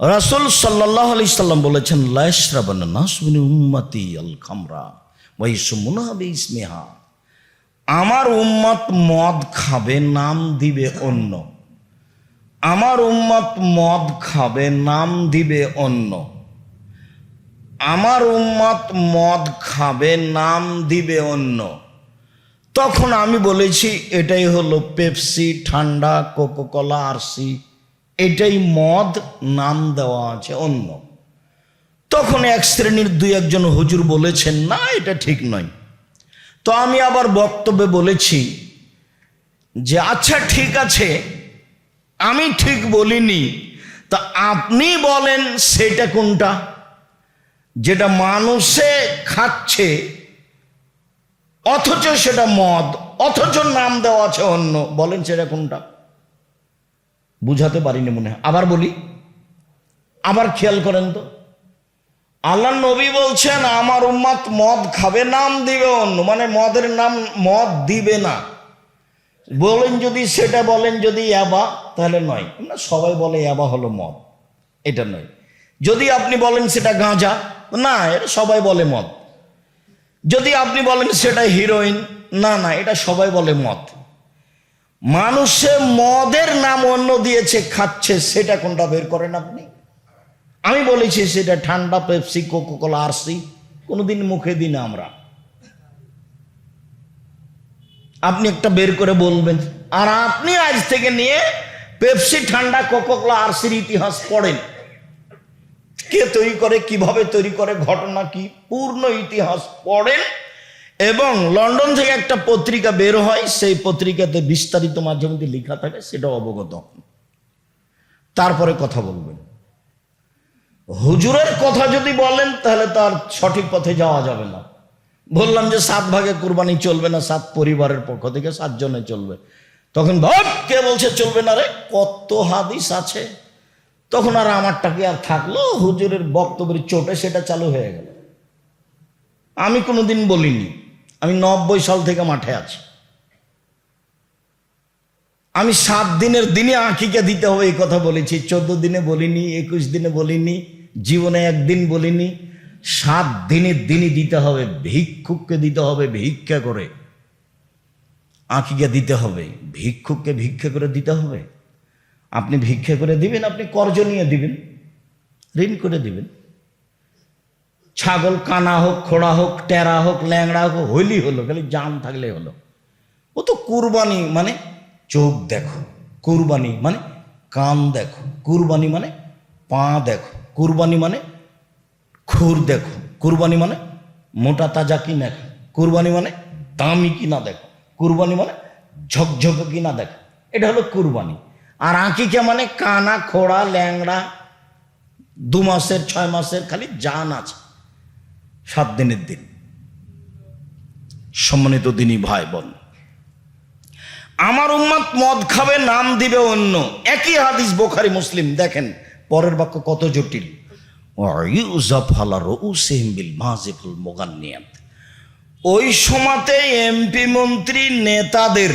রাসুল সাল্লাহ আলি সাল্লাম বলেছেন লাইশরাবান নাসবিনী উম্মতি আল খামরা ওয়াইসুমুনাহাবে ইসমেহা আমার উম্মত মদ খাবে, নাম দিবে অন্য। আমার উম্মত মদ খাবে, নাম দিবে অন্য। আমার উম্মত মদ খাবে, নাম দিবে অন্য। তখন আমি বলেছি, এটাই হলো পেপসি, ঠান্ডা, কোকোকলা, আরসি। এটাই মদ, নাম দেওয়া আছে অন্য। তখন এক শ্রেণির দুই একজন হুজুর বলেছেন, না, এটা ঠিক নয়। তো আমি আবার বক্তব্যে বলেছি যে আচ্ছা ঠিক আছে, আমি ঠিক বলিনি। তা আপনি বলেন, সেটা কোনটা? যেটা মানুষে খাচ্ছে, অথচ সেটা মদ, অথচ নাম দেওয়া আছে অন্য। বলেন, সেটা কোনটা? বুঝাতে পারিনি মনে হয়। আবার বলি, আবার খেয়াল করেন তো। আল্লাহ নবী বলছেন, আমার উম্মাত মদ খাবে, নাম দিবে অন্য মানে মদের নাম মদ দিবে না। বলেন যদি সেটা বলেন যদি অ্যাবা তাহলে নয়। না, সবাই বলে অ্যাবা হলো মদ। এটা নয়। যদি আপনি বলেন সেটা গাঁজা, না, এটা সবাই বলে মদ। যদি আপনি বলেন সেটা হিরোইন, না না, এটা সবাই বলে মদ। মানুষে মদের নাম অন্য দিয়েছে, খাচ্ছে, সেটা কোনটা বের করেন আপনি? আমি বলেছি সেটা ঠান্ডা পেপসি, কোকোকোলা, আরসি, কোনোদিন মুখে দিই না আমরা। আপনি একটা বের করে বলবেন, আর আপনি আজ থেকে নিয়ে পেপসি, ঠান্ডা, কোকোকোলা, আরসির ইতিহাস পড়েন। কে তৈরি করে, কীভাবে তৈরি করে, ঘটনা কি? পূর্ণ ইতিহাস পড়েন এবং লন্ডন থেকে একটা পত্রিকা বের হয়, সেই পত্রিকাতে বিস্তারিত মাধ্যমে লেখা থাকে সেটা অবগত। তারপরে কথা বলবেন। হুজুরের কথা যদি বলেন, তাহলে তার সঠিক পথে যাওয়া যাবে না। বললাম যে সাত ভাগে কুরবানি চলবে না, সাত পরিবারের পক্ষ থেকে সাতজনে চলবে। তখন ভাব, কে বলছে চলবে না রে? কত হাদিস আছে। তখন আর আমারটা কি আর থাকল? হুজুরের বক্তব্যের চোটে সেটা চালু হয়ে গেল। আমি কোনোদিন বলিনি। আমি নব্বই সাল থেকে মাঠে আছি। আমি সাত দিনের দিনে আঁকিকে দিতে হবে, এই কথা বলেছি। চোদ্দ দিনে বলিনি, একুশ দিনে বলিনি, জীবনে একদিন বলিনি। সাত দিনের দিনই দিতে হবে, ভিক্ষুককে দিতে হবে, ভিক্ষা করে। আঁকিকে দিতে হবে, ভিক্ষুককে ভিক্ষা করে দিতে হবে। আপনি ভিক্ষা করে দিবেন, আপনি কর্জ নিয়ে দিবেন, ঋণ করে দিবেন। ছাগল কানা হোক, খোড়া হোক, টেরা হোক, ল্যাংড়া হোক, হইলি হলো, খালি জান থাকলে হলো। ও তো কুরবানি মানে চোখ দেখো, কুরবানি মানে কান দেখো, কুরবানি মানে পা দেখো, কুরবানি মানে খুর দেখো, কুরবানি মানে মোটা তাজা কি দেখো, কুরবানি মানে দামি কি না দেখো, কুরবানি মানে ঝকঝকে কি না দেখো, এটা হলো কুরবানি। আর আঁকিকে মানে কানা, খোড়া, ল্যাংড়া, দু মাসের, ছয় মাসের খালি জান আছে। সাত দিনের দিন। সম্মানিত দিনই ভাই বোন আমার উম্মত মদ খাবে, নাম দিবে অন্য। একই হাদিস বোখারি মুসলিম। দেখেন, পরের বাক্য কত জটিল। ওই সময়তে এমপি মন্ত্রী নেতাদের,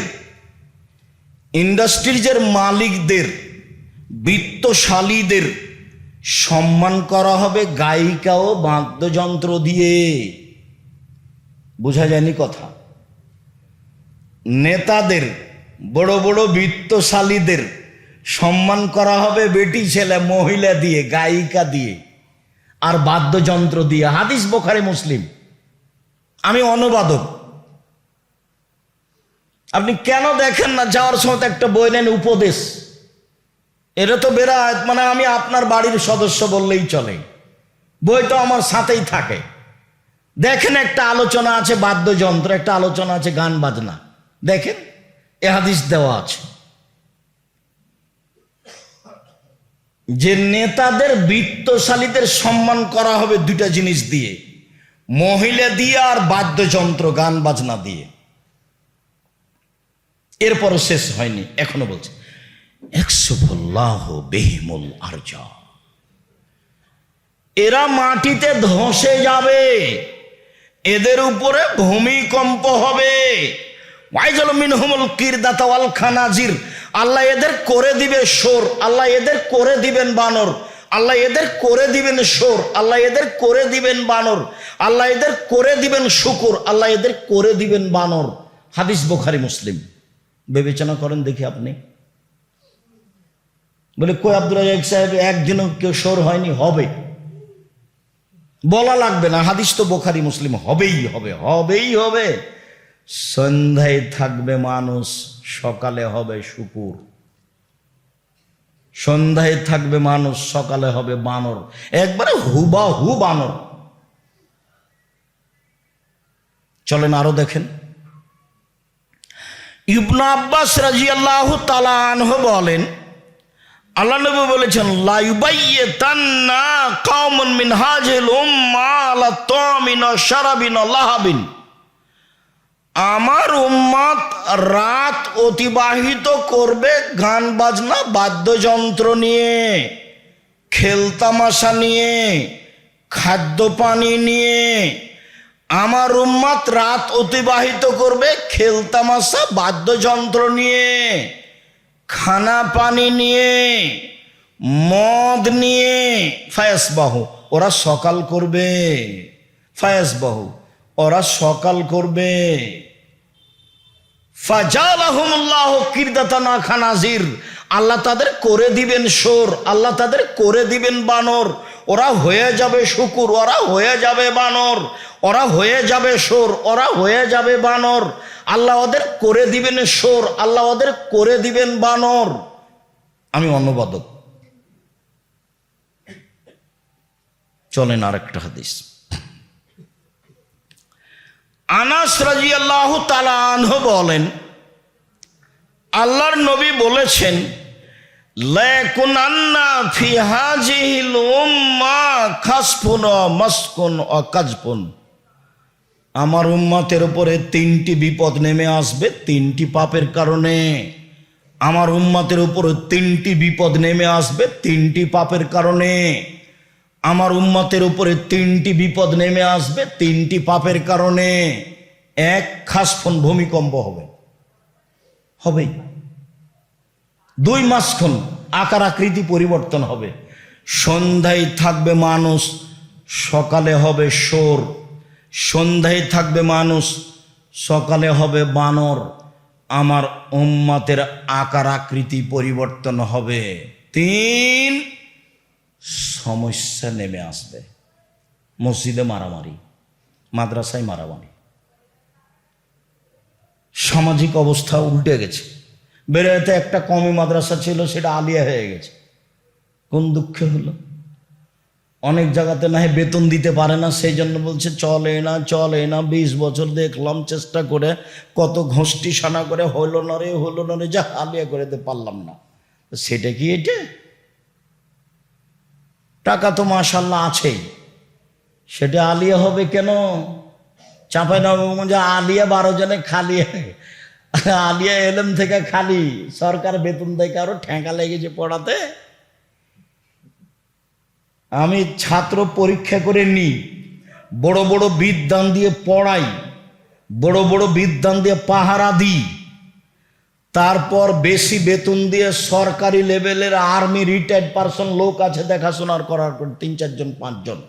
ইন্ডাস্ট্রিজের মালিকদের, বৃত্তশালীদের সম্মান করা হবে গায়িকা ও বাদ্যযন্ত্র দিয়ে। বোঝা যায়নি কথা। নেতাদের, বড় বড় বৃত্তশালীদের সম্মান করা হবে বেটি ছেলে, মহিলা দিয়ে, গায়িকা দিয়ে আর বাদ্যযন্ত্র দিয়ে। হাদিস বোখারে মুসলিম। আমি অনুবাদক। আপনি কেন দেখেন না যাওয়ার সময় একটা বই নেন উপদেশ? এটা তো বেরায় মানে আমি আপনার বাড়ির সদস্য বললেই চলে। বই তো আমার সাথেই থাকে। দেখেন একটা আলোচনা আছে, বাদ্যযন্ত্র, একটা আলোচনা আছে, গান বাজনা। দেখেন, এ হাদিস দেওয়া আছে। যে নেতাদের বৃত্তশালীদের সম্মান করা হবে দুটা জিনিস দিয়ে। মহিলা দিয়ে আর বাদ্যযন্ত্র, গান বাজনা দিয়ে। এরপরও শেষ হয়নি, এখনও বলছে। বেহিমুল এরা মাটিতে ধসে যাবে, এদের উপরে ভূমিকম্প হবে। আল্লাহ এদের করে দিবে সোর আল্লাহ এদের করে দিবেন বানর, আল্লাহ এদের করে দিবেন সোর আল্লাহ এদের করে দিবেন বানর, আল্লাহ এদের করে দিবেন শুকুর, আল্লাহ এদের করে দিবেন বানর। হাদিস বোখারি মুসলিম। বিবেচনা করেন দেখি আপনি। বলে, কই আব্দুল রাজাক সাহেব, একদিনও কেউ সোর হয়নি, হবে। বলা লাগবে না, হাদিস তো বোখারি, মুসলিম, হবেই হবে হবেই হবে। সন্ধ্যায় থাকবে মানুষ, সকালে হবে শুকুর। সন্ধ্যায় থাকবে মানুষ, সকালে হবে বানর। একবারে হুবা হু বানর। চলেন আরও দেখেন। ইবনা আব্বাস রাজি আল্লাহ তালানহ বলেন আল্লাহ নবী বলেছেন লাইবাইয়ে তান্না কাউমুন মিন হাজিল উম্মা আলা তামিন ও শারাবিন লাহাবিন। আমার উম্মত রাত অতিবাহিত করবে গান বাজনা, বাদ্যযন্ত্র নিয়ে খেলতামাশা নিয়ে, খাদ্য পানি নিয়ে। আমার উম্মত রাত অতিবাহিত করবে খেলতামাশা বাদ্যযন্ত্র নিয়ে। খানা পানি নিয়ে, মদ নিয়ে ফায়াস বাহু ওরা সকাল করবে। ফায়াস বাহু ওরা সকাল করবে। আল্লাহ তাদের করে দিবেন সোর আল্লাহ তাদের করে দিবেন বানর। ওরা হয়ে যাবে শুকুর, ওরা হয়ে যাবে বানর, ওরা হয়ে যাবে সোর ওরা হয়ে যাবে বানর। আল্লাহ ওদের করে দিবেন সোর আল্লাহ ওদের করে দিবেন বানর। আমি অনুবাদক। চলেন আরেকটা হাদিস। আনাস রাজি আল্লাহ তালানহ বলেন, আল্লাহর নবী বলেছেন আমার উম্মাতের উপরে তিনটি বিপদ নেমে আসবে, তিনটি পাপের কারণে। আমার উম্মাতের উপরে তিনটি বিপদ নেমে আসবে, তিনটি পাপের কারণে। আমার উম্মতের উপরে তিনটি বিপদ নেমে আসবে, তিনটি পাপের কারণে। এক খাসফোন ভূমিকম্প হবে। হবেই। দুই মাসক্ষণ আকার আকৃতি পরিবর্তন হবে। সন্ধ্যায় থাকবে মানুষ, সকালে হবে সোর সন্ধ্যায় থাকবে মানুষ, সকালে হবে বানর। আমার উম্মাতের আকার আকৃতি পরিবর্তন হবে। তিন, সমস্যা নেমে আসবে। মসজিদে মারামারি, মাদ্রাসায় মারামারি। সামাজিক অবস্থা উল্টে গেছে। বেরোতে একটা কমই মাদ্রাসা ছিল, সেটা আলিয়া হয়ে গেছে। কোন দুঃখে হলো? অনেক জায়গাতে না বেতন দিতে পারে না, সেই জন্য বলছে, চলে না চলে না, বিশ বছর দেখলাম, চেষ্টা করে কত ঘষ্টি সানা করে হলো না রে, হলো না রে, যা আলিয়া করে দিতে পারলাম না। সেটা কি এটা? টাকা তো মাশাল্লাহ আছেই। সেটা আলিয়া হবে কেন? চাঁপাই নবগঞ্জে আলিয়া বারো জনে খালি আলিয়া এলেম থেকে খালি সরকার বেতন দেয় কারও ঠেকা লেগেছে পড়াতে। আমি ছাত্র পরীক্ষা করে নিই বড় বড় বিদ্যান দিয়ে পড়াই, বড় বড় বিদ্যান দিয়ে পাহারা দিই। তারপর বেশি বেতন দিয়ে সরকারি লেভেলের আর্মি রিটায়ার্ড পারসন লোক আছে দেখাশোনার করার তিন চারজন, পাঁচজন।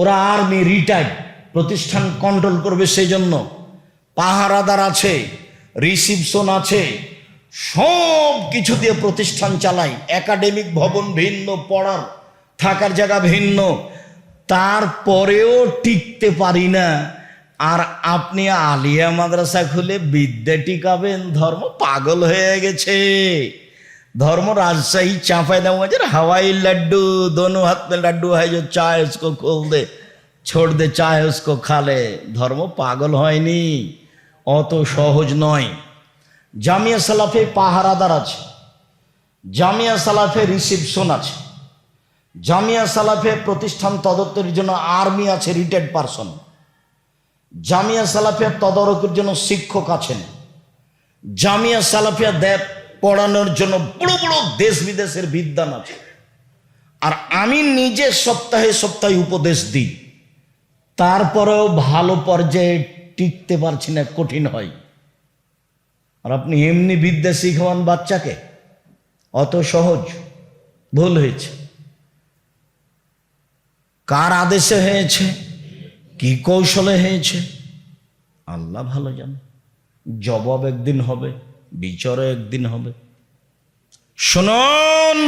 ওরা আর্মি রিটায়ার্ড, প্রতিষ্ঠান কন্ট্রোল করবে সেই জন্য পাহারাদার আছে, রিসিপশন আছে, সব কিছু দিয়ে প্রতিষ্ঠান চালাই। একাডেমিক ভবন ভিন্ন, পড়ার থাকার জায়গা ভিন্ন। তারপরেও টিকতে পারি না। আর আপনি আলিয়া মাদ্রাসা খুলে বিদ্যা টিকাবেন, ধর্ম পাগল হয়ে গেছে। ধর্ম রাজশাহী চাঁপাই দেওয়া হাওয়াই লাড্ডু, দোনো হাত লাড্ডু হয় যে চা উসকো খোল দে ছোট দে চা উসকো খালে ধর্ম পাগল হয়নি। অত সহজ নয়। জামিয়া সালাফে পাহারাদার আছে। জামিয়া সালাফে রিসিপশন আছে। জামিয়া সালাফে প্রতিষ্ঠান তদত্তের জন্য আর্মি আছে, রিটায়ার্ড পারসন। জামিয়া সালাফিয়া তদারকের জন্য শিক্ষক আছেন। জামিয়া সালাফিয়া দেব পড়ানোর জন্য বড় বড় দেশ বিদেশের বিদ্যান আছে। আর আমি নিজে সপ্তাহে সপ্তাহে উপদেশ দিই। তারপরেও ভালো পর্যায়ে টিকতে পারছি না, কঠিন হয়। আর আপনি এমনি বিদ্যা শিখান বাচ্চাকে, অত সহজ, ভুল হয়েছে। কার আদেশে হয়েছে? কি কৌশলে হয়েছে? আল্লাহ ভালো জানে। জবাব একদিন হবে, বিচারও একদিন হবে। শুনুন,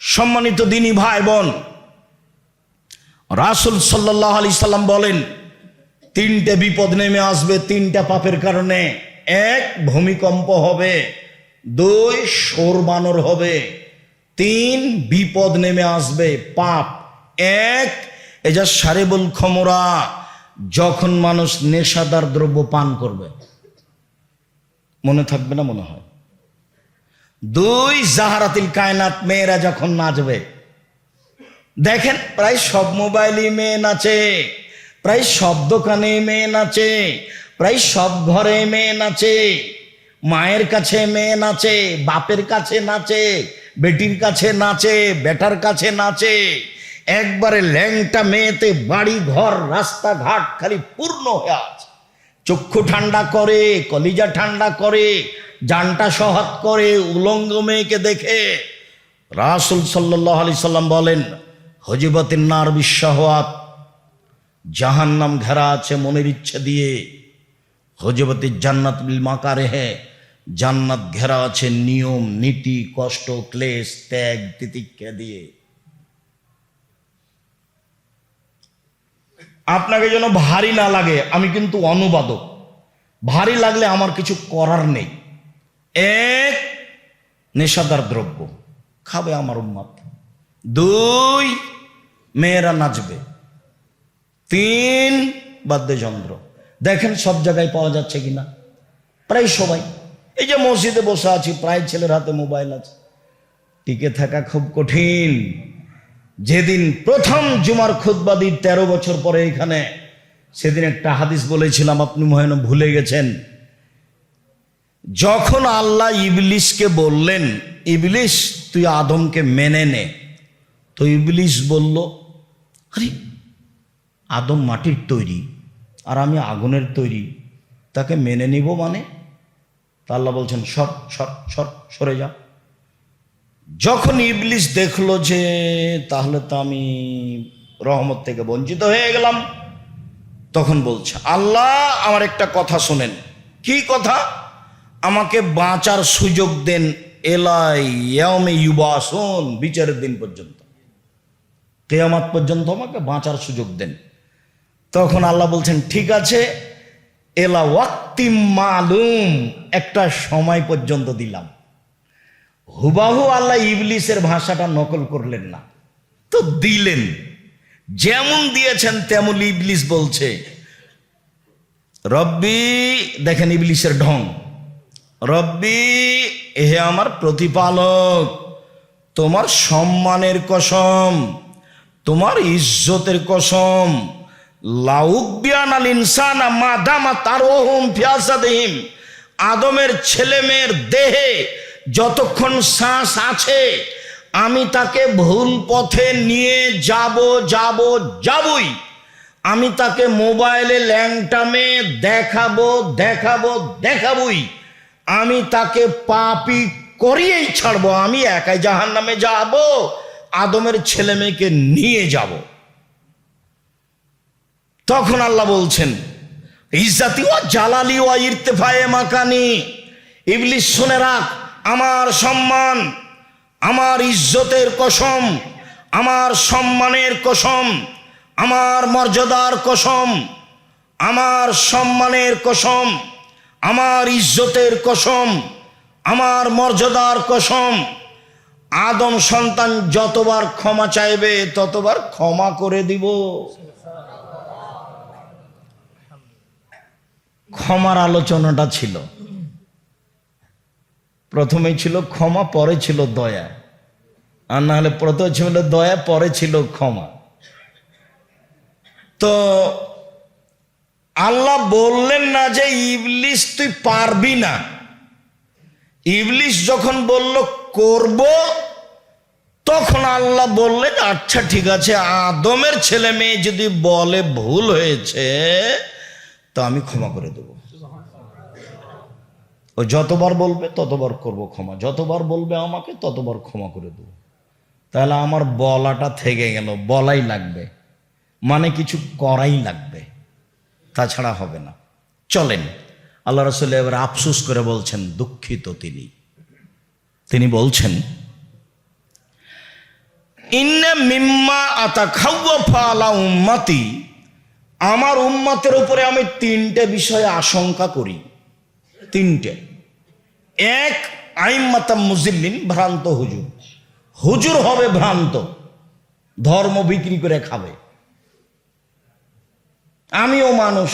সম্মানিত দিনী ভাই বোন, রাসুল সাল্লাহ আলি সাল্লাম বলেন তিনটে বিপদ নেমে আসবে তিনটা পাপের কারণে। এক, ভূমিকম্প হবে। দুই, সোর বানর হবে। তিন, বিপদ নেমে আসবে, পাপ। এক এ যা সারেবুল খমরা, যখন মানুষ নেশাদার দ্রব্য পান করবে। মনে থাকবে না মনে হয়? দুই, জাহারাতিল কায়নাত মেয়েরা যখন নাচবে। দেখেন, প্রায় সব মোবাইলই মেয়ে নাচে। প্রায় সব দোকানে মেয়ে নাচে, প্রায় সব ঘরে মেয়ে নাচে, মায়ের কাছে মেয়ে নাচে, বাপের কাছে নাচে, বেটির কাছে নাচে, বেটার কাছে নাচে। একবারে ল্যাংটা মেয়েতে বাড়ি, ঘর, রাস্তাঘাট খালি পূর্ণ হয়ে আছে। চক্ষু ঠান্ডা করে, কলিজা ঠান্ডা করে, জানটা সহাত করে, উলঙ্গ মেয়েকে দেখে। রাসুল সাল্লাহ আলি সাল্লাম বলেন হজিবতির নার বিশ্বাহাত জাহান নাম ঘেরা আছে মনের ইচ্ছে দিয়ে। হজবতির জান্নাত বিল মাকারে হে, জান্নাত ঘেরা আছে নিয়ম, নীতি, কষ্ট, ক্লেশ, ত্যাগ, তিতিক্ষা দিয়ে। আপনাকে যেন ভারী না লাগে, আমি কিন্তু অনুবাদক। ভারী লাগলে আমার কিছু করার নেই। এক, নেশাদার দ্রব্য। খাবে আমার উম্মাদ। দুই, মেয়েরা নাচবে। তিন বাদ্যযন্ত্র। দেখেন সব জায়গায় পাওয়া যাচ্ছে কিনা? প্রায় সবাই। এই যে মসজিদে বসে আছি, প্রায় ছেলের হাতে মোবাইল আছে। টিকে থাকা খুব কঠিন। যেদিন প্রথম জুমার খুদ্বাদির তেরো বছর পরে এখানে, সেদিন একটা হাদিস বলেছিলাম, আপনি মহেন ভুলে গেছেন। যখন আল্লাহ ইবলিশকে বললেন, ইবলিশ, তুই আদমকে মেনে নে। তো ইবলিশ বলল, আরে আদম মাটির তৈরি আর আমি আগুনের তৈরি। তাকে মেনে নিব মানে? তা আল্লাহ বলছেন, সর সর সর, সরে যা। যখন ইবলিশ দেখল যে, তাহলে তো আমি রহমত থেকে বঞ্চিত হয়ে গেলাম। তখন বলছে, আল্লাহ, আমার একটা কথা শোনেন। কি কথা? আমাকে বাঁচার সুযোগ দেন এলাই ইয়ামে ইউবাসন, বিচারের দিন পর্যন্ত। কেয়ামাত পর্যন্ত আমাকে বাঁচার সুযোগ দেন। তখন আল্লাহ বলছেন, ঠিক আছে, এলা ওয়াক্তিম মালুম, একটা সময় পর্যন্ত দিলাম। হুবাহু আল্লাহ ইবলিসের ভাষাটা নকল করলেন না। তো দিলেন, যেমন দিয়েছেন তেমন ইবলিস বলছে। রব্বি, দেখেন ইবলিসের ঢং, রব্বি, হে আমার প্রতিপালক, তোমার সম্মানের কসম, তোমার ইজ্জতের কসম লাউবিয়ান আল ইনসান মাদামা তার ওহম ফিয়াসাদিম আদমের ছেলে মেয়ের দেহে যতক্ষণ শ্বাস আছে, আমি তাকে ভুল পথে নিয়ে যাব যাব, যাবই। আমি তাকে মোবাইলে ল্যাংটামে দেখাবো দেখাবো, দেখাবই। আমি তাকে পাপি করিয়েই ছাড়বো। আমি একাই জাহান নামে যাব, আদমের ছেলে মেয়েকে নিয়ে যাব। তখন আল্লাহ বলছেন ইজাতি ও জালালি ও ইরতেফায়ে মাকানি। ইবলিশ শুনে রাখ, আমার সম্মান, আমার ইজ্জতের কসম, আমার সম্মানের কসম, আমার মর্যাদার কসম, আমার সম্মানের কসম, আমার ইজ্জতের কসম, আমার মর্যাদার কসম। আদম সন্তান যতবার ক্ষমা চাইবে, ততবার ক্ষমা করে দিব। ক্ষমার আলোচনাটা ছিল। প্রথমে ছিল ক্ষমা, পরে ছিল দয়া। আর না হলে প্রথমে ছিল দয়া, পরে ছিল ক্ষমা। তো আল্লাহ বললেন না যে ইবলিশ তুই পারবি না। ইবলিশ যখন বলল, করব তখন আল্লাহ বললেন আচ্ছা ঠিক আছে, আদমের ছেলে মেয়ে যদি বলে ভুল হয়েছে তো আমি ক্ষমা করে দেব। ও যতবার বলবে, ততবার করব ক্ষমা। যতবার বলবে আমাকে, ততবার ক্ষমা করে দেব। তাহলে আমার বলাটা থেকে গেল, বলাই লাগবে। মানে কিছু করাই লাগবে। তাছাড়া হবে না। চলেন, আল্লাহ রসুল এবার আফসুস করে বলছেন, দুঃখিত তিনি। তিনি বলছেন, ইন্না মিম্মা আতা খাওয়া ফালা উম্মাতি আমার উম্মাতের উপরে আমি তিনটে বিষয়ে আশঙ্কা করি। তিনটে। এক আইম্মাতাম মুজিল্লিন ভ্রান্ত হুজুর। হুজুর হবে ভ্রান্ত। ধর্ম বিক্রি করে খাবে। আমিও মানুষ।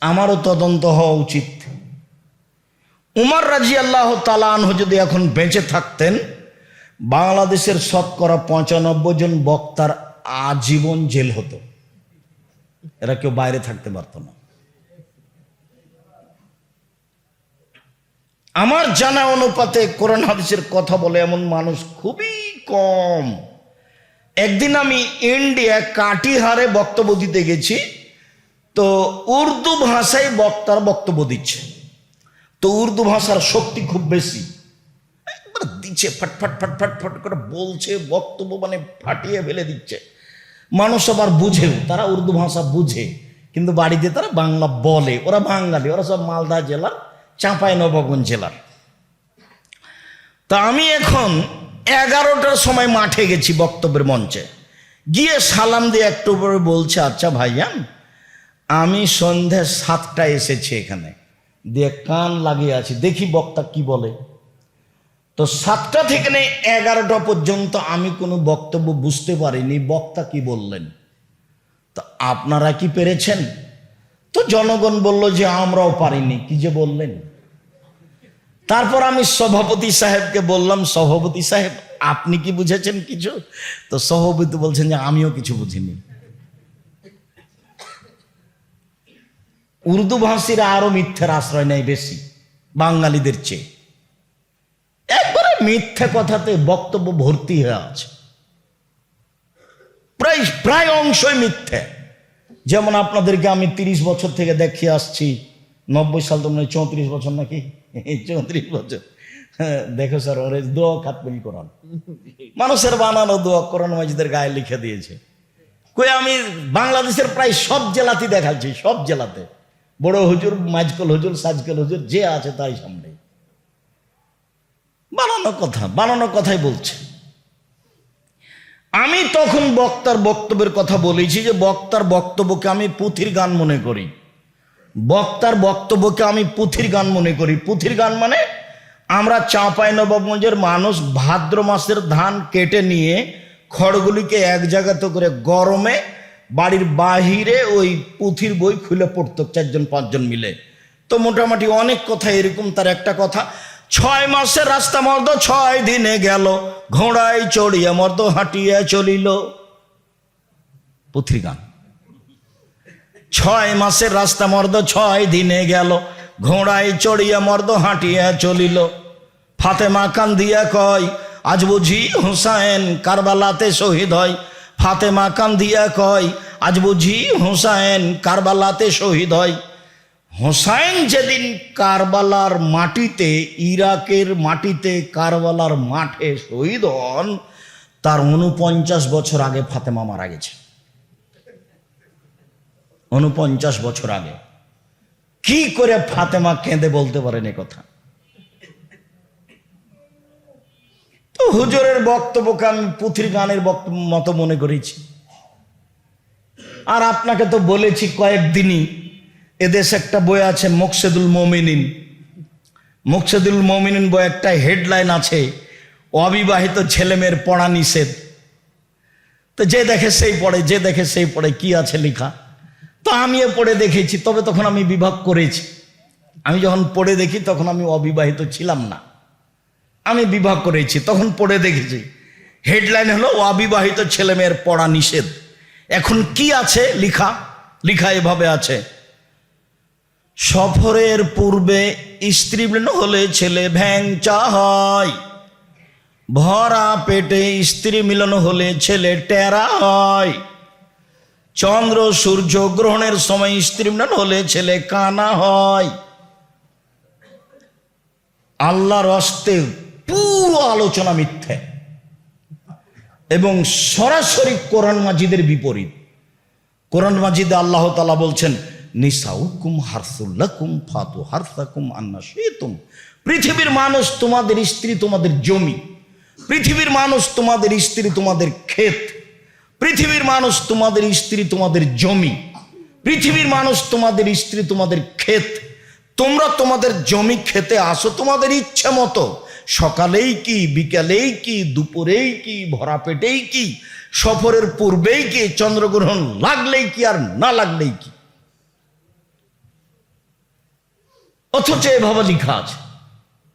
আমারও তদন্ত হওয়া উচিত। উমার রাজি আল্লাহ তালানহ যদি এখন বেঁচে থাকতেন, বাংলাদেশের শতকরা পঁচানব্বই জন বক্তার আজীবন জেল হতো। এরা কেউ বাইরে থাকতে পারত না। আমার জানা অনুপাতে কোরআন হাদিসের কথা বলে এমন মানুষ খুবই কম। একদিন আমি ইন্ডিয়া কাটিহারে বক্তব্য দিতে গেছি, তো উর্দু ভাষায় বক্তার বক্তব্য দিচ্ছে। তো উর্দু ভাষার শক্তি খুব বেশি। একবার দিচ্ছে, ফটফট ফটফট ফট করে বলছে, বক্তব্য মানে ফাটিয়ে ফেলে দিচ্ছে। মানুষ আবার বুঝেও তারা উর্দু ভাষা বুঝে, কিন্তু বাড়িতে তারা বাংলা বলে। ওরা বাঙালি, ওরা সব মালদা জেলার, চাঁপাই নবাবগঞ্জ জেলার। তা আমি এখন এগারোটার সময় মাঠে গেছি বক্তব্যের মঞ্চে। গিয়ে সালাম দিয়ে একটু পরে বলছে আচ্ছা ভাইয়ান আমি সন্ধ্যে সাতটায় এসেছি এখানে। দিয়ে কান লাগিয়ে আছি। দেখি বক্তা কি বলে। তো সাতটা থেকে নিয়ে এগারোটা পর্যন্ত আমি কোনো বক্তব্য বুঝতে পারিনি। বক্তা কি বললেন? তো আপনারা কি পেরেছেন? তো জনগণ বলল যে আমরাও পারিনি। কি যে বললেন? তারপর আমি সভাপতি সাহেবকে বললাম, সভাপতি সাহেব, আপনি কি বুঝেছেন কিছু? তো সভাপতি বলছেন যে, আমিও কিছু বুঝিনি। উর্দু ভাষীরা আরও মিথ্যের আশ্রয় নেয় বেশি, বাঙালিদের চেয়ে। একবারে মিথ্যে কথাতে বক্তব্য ভর্তি হয়ে আছে। প্রায় প্রায় অংশই মিথ্যে। যেমন আপনাদেরকে আমি তিরিশ বছর থেকে দেখিয়ে আসছি, নব্বই সাল তো মানে চৌত্রিশ বছর নাকি? চৌত্রিশ বছর। দেখো স্যার, ওরে দোয়া খাতমিল কোরআন মানুষের বানানো দোয়া কোরআন মাজিদের গায়ে লিখে দিয়েছে। কই আমি বাংলাদেশের প্রায় সব জেলাতে দেখাচ্ছি, সব জেলাতে। বড় হুজুর মাঝকল হুজুর, সাজকল হুজুর, যে আছে তাই সামনে। বানানো কথা, বানানো কথাই বলছে। আমি তখন বক্তার বক্তব্যের কথা বলেছি যে বক্তার বক্তব্যকে আমি পুথির গান মনে করি। বক্তার বক্তব্যকে আমি পুথির গান মনে করি। পুথির গান মানে আমরা চাঁপাই নবাবগঞ্জের মানুষ ভাদ্র মাসের ধান কেটে নিয়ে খড়গুলিকে এক জায়গাতে করে গরমে বাড়ির বাহিরে ওই পুঁথির বই খুলে পড়তো চারজন, পাঁচজন মিলে। তো মোটামুটি অনেক কথা এরকম, তার একটা কথা ছয় মাসের রাস্তা মর্দ, ছয় দিনে গেল। ঘোড়ায় চড়িয়া মর্দ, হাঁটিয়া চলিল। পুথির গান। ছয় মাসের রাস্তা মর্দ, ছয় দিনে গেল। ঘোড়ায় চড়িয়া মর্দ, হাঁটিয়া চলিল। ফাতেমা কান্দিয়া কয়, আজ বুঝি হুসাইন কারবালাতে শহীদ হয়। ফাতেমা কান্দিয়া কয়, আজ বুঝি হুসাইন কারবালাতে শহীদ হয়। হোসাইন যেদিন কারবালার মাটিতে, ইরাকের মাটিতে কারবালার মাঠে শহীদ হন, তার উনপঞ্চাশ বছর আগে ফাতেমা মারা গেছে। উনপঞ্চাশ বছর আগে। কি করে ফাতেমা কেঁদে বলতে পারেন এ কথা? তো হুজুরের বক্তব্যকে আমি পুথির গানের বক্তব্য মতো মনে করেছি। আর আপনাকে তো বলেছি কয়েকদিনই এদেশে একটা বই আছে, মোকসেদুল মমিনিন। মোকসেদুল মমিনিন বই একটা হেডলাইন আছে, অবিবাহিত ছেলেমেয়ের পড়া নিষেধ। তো যে দেখে সেই পড়ে, যে দেখে সেই পড়ে, কি আছে লেখা? তো আমিও পড়ে দেখেছি, তবে তখন আমি বিভাগ করেছি। আমি যখন পড়ে দেখি, তখন আমি অবিবাহিত ছিলাম না। আমি বিভাগ করেছি, তখন পড়ে দেখেছি। হেডলাইন হলো, অবিবাহিত ছেলেমেয়ের পড়া নিষেধ। এখন কি আছে লিখা? লিখা এভাবে আছে। সফরের পূর্বে স্ত্রী হলে ছেলে ভ্যাংচা হয়। ভরা পেটে স্ত্রী মিলন হলে ছেলে টেরা হয়। চন্দ্র সূর্য গ্রহণের সময় স্ত্রী মিলন হলে ছেলে কানা হয়। আল্লাহর অস্তে পুরো আলোচনা মিথ্যে এবং সরাসরি কোরআন মাজিদের বিপরীত। কোরআন মাজিদে আল্লাহ তালা বলছেন নিসাউকুম হারসুল্লাকুম ফাতু হারসাকুম, আন্না তুম পৃথিবীর মানুষ তোমাদের স্ত্রী, তোমাদের জমি। পৃথিবীর মানুষ তোমাদের স্ত্রী, তোমাদের ক্ষেত। পৃথিবীর মানুষ তোমাদের স্ত্রী, তোমাদের জমি। পৃথিবীর মানুষ তোমাদের স্ত্রী, তোমাদের ক্ষেত। তোমরা তোমাদের জমি খেতে আসো তোমাদের ইচ্ছে মতো। সকালেই কি, বিকালেই কি, দুপুরেই কি, ভরা পেটেই কি, সফরের পূর্বেই কি, চন্দ্রগ্রহণ লাগলেই কি আর না লাগলেই কি? অথচ এভাবে লেখা আছে